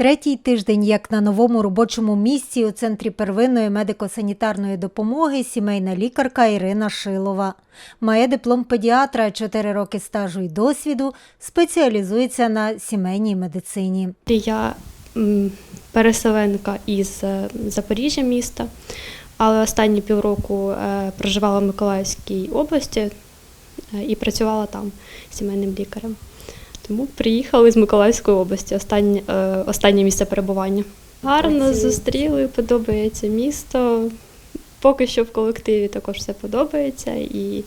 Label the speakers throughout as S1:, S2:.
S1: Третій тиждень, як на новому робочому місці у центрі первинної медико-санітарної допомоги сімейна лікарка Ірина Шилова. Має диплом педіатра, 4 роки стажу і досвіду, спеціалізується на сімейній медицині.
S2: Я переселенка із е, Запоріжжя міста, але останні півроку е, проживала в Миколаївській області е, і працювала там сімейним лікарем. Тому приїхали з Миколаївської області, останнє, е, останнє місце перебування. Гарно зустріли, подобається місто. Поки що в колективі також все подобається і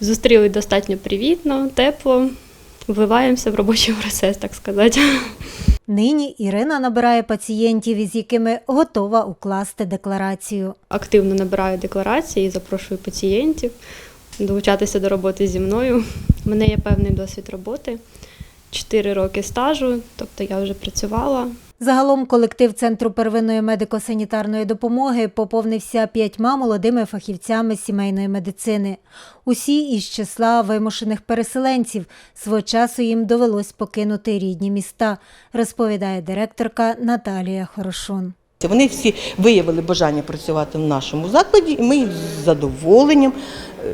S2: зустріли достатньо привітно, тепло. Вливаємося в робочий процес, так сказати.
S1: Нині Ірина набирає пацієнтів, із якими готова укласти декларацію.
S2: активно набираю декларації і запрошую пацієнтів долучатися до роботи зі мною. У мене є певний досвід роботи, 4 роки стажу, тобто я вже працювала.
S1: Загалом колектив Центру первинної медико-санітарної допомоги поповнився п'ятьма молодими фахівцями сімейної медицини. Усі із числа вимушених переселенців. Свого часу їм довелось покинути рідні міста, розповідає директорка Наталія Хорошун.
S3: Вони всі виявили бажання працювати в нашому закладі, і ми з задоволенням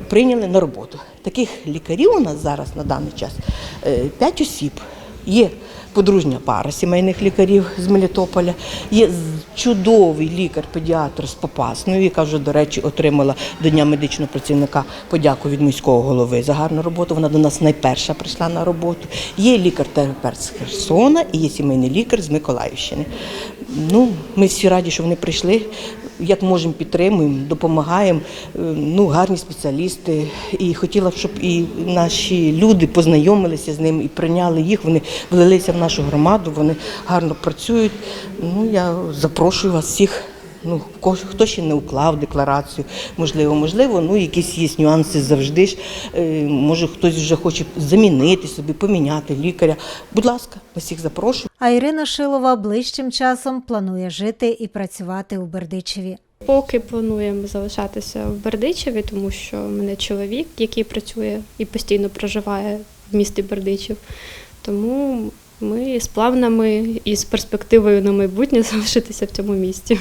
S3: прийняли на роботу. Таких лікарів у нас зараз на даний час е, п'ять осіб. Є подружня пара сімейних лікарів з Мелітополя, є чудовий лікар-педіатр з Попасної, яка вже, до речі, отримала до Дня медичного працівника подяку від міського голови за гарну роботу. Вона до нас найперша прийшла на роботу. Є лікар-терапевт з Херсона і є сімейний лікар з Миколаївщини. Ну, ми всі раді, що вони прийшли. Як можемо, підтримуємо, допомагаємо. Е, Ну, гарні спеціалісти. І хотіла б, щоб і наші люди познайомилися з ним і прийняли їх. Вони влилися в нашу громаду, вони гарно працюють. Ну, я запрошую вас всіх. Ну, хто ще не уклав декларацію, можливо, можливо, ну якісь є нюанси завжди ж. Е, Може, хтось вже хоче замінити собі, поміняти лікаря. Будь ласка, всіх запрошую.
S1: А Ірина Шилова ближчим часом планує жити і працювати у Бердичеві.
S2: Поки плануємо залишатися в Бердичеві, тому що в мене чоловік, який працює і постійно проживає в місті Бердичів. Тому ми з планами і з перспективою на майбутнє залишитися в цьому місті.